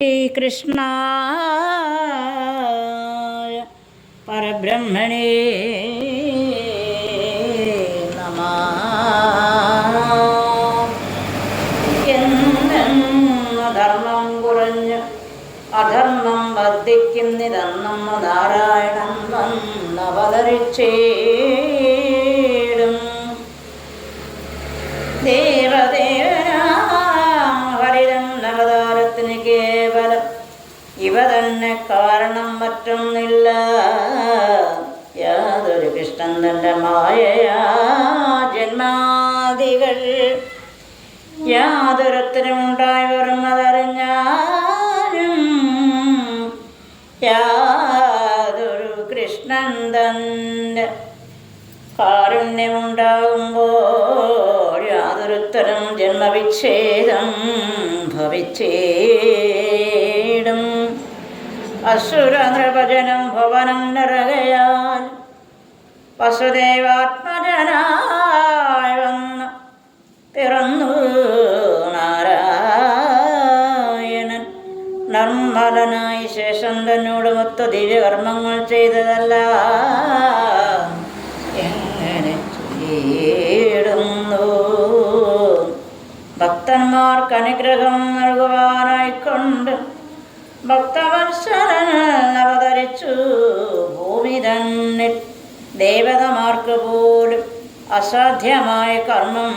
ശ്രീകൃഷ്ണ. പരബ്രഹ്മണേ നമ. കുറഞ്ഞ് അധർമ്മം വർദ്ധിക്കുന്നിതെന്നും നാരായണം വന്നവതരിച്ചേടും ഇവ തന്നെ കാരണം മറ്റൊന്നില്ല. യാതൊരു കൃഷ്ണൻ തന്റെ മായയാ ജന്മാദികൾ. യാതൊരുത്തരമുണ്ടായി വരുന്നതറിഞ്ഞാലും യാതൊരു കൃഷ്ണൻ തന്റെ കാരുണ്യമുണ്ടാകുമ്പോൾ യാതൊരുത്തരം ജന്മവിച്ഛേദം ഭവിച്ചേടും അസുര ഭുവനം ഭവനം നിറകയാൽ വസുദേവാത്മജനായ വന്ന് പിറന്നു നാരായണൻ. നിർമ്മലനായി ശേഷം തന്നോട് മൊത്ത ദിവ്യകർമ്മങ്ങൾ ചെയ്തതല്ല എങ്ങനെ ചെയ്യുന്നു ഭക്തന്മാർക്ക് അനുഗ്രഹം നൽകുവാനായിക്കൊണ്ട് ഭക്തവത്സരൻ അവതരിച്ചു ഭൂമി തന്നിൽ. ദേവതമാർക്ക് പോലും അസാധ്യമായ കർമ്മം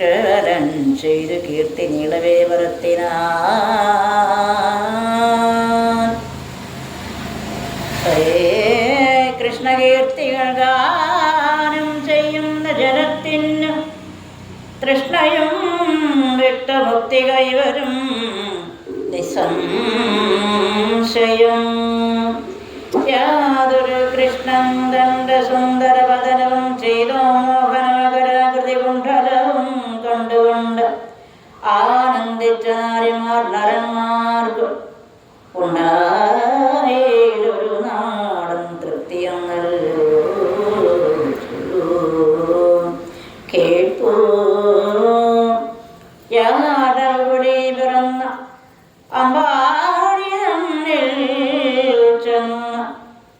കേരൻ ചെയ്തു കീർത്തി നീളവേ വരത്തിനാൻ ഹരേ കൃഷ്ണകീർത്തികൾ ഗാനം ചെയ്യുന്ന ജനത്തിന് തൃഷ്ണയും വിട്ടുമുക്തി കൈവരും. നിസംശയം യാതൊരു കൃഷ്ണൻ തന്റെ സുന്ദര പതനവും ചെയ്തോ മോഹനാകരാകൃതി കുണ്ഠലവും കണ്ടുകൊണ്ട് ആനന്ദിച്ച നാരിമാർ നരന്മാർക്കും ഉണ്ടായൊരു നാടൻ തൃപ്തിയങ്ങൾ കേൾപ്പൂ യാ അമ്പാടി തന്നിൽ ചെന്ന്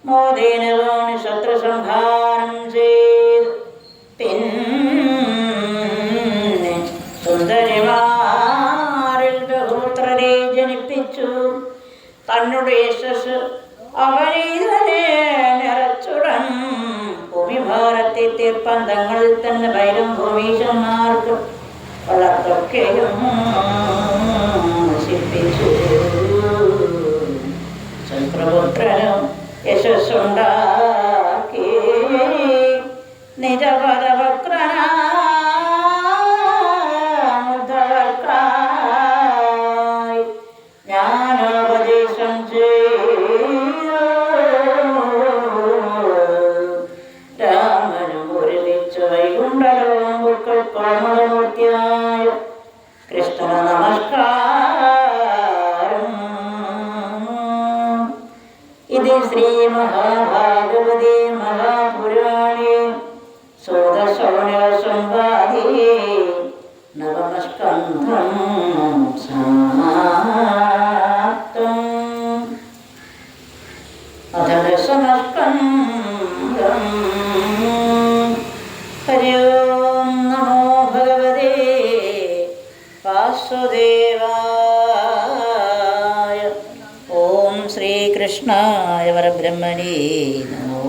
മോദീനവാണി ശത്രു സംഹാരം ചെയ്ത് പിന്നെ സുന്ദരിമാരിൽ ബഹുത്രരെ ജനിപ്പിച്ചു തന്നുടെ യശസ് അവനീതനെ നിറച്ചുടൻ ഭൂമിഭാരത്തെ തീർപ്പാൻ തങ്ങളിൽ തന്നെ ഭൈരം ഭൂമീശന്മാർക്ക് വളർത്തൊക്കെയും ഇത് ശ്രീ മഹാഭാഗവതി മഹാപുരാണി സോദശൗന സംവാദി നവമസ്കന്ധം സമാപ്തം. അധരസമസ്കന്ധം. ഹരി ഓം നമോ ശ്രീകൃഷ്ണായ പരബ്രഹ്മണേ നമോ.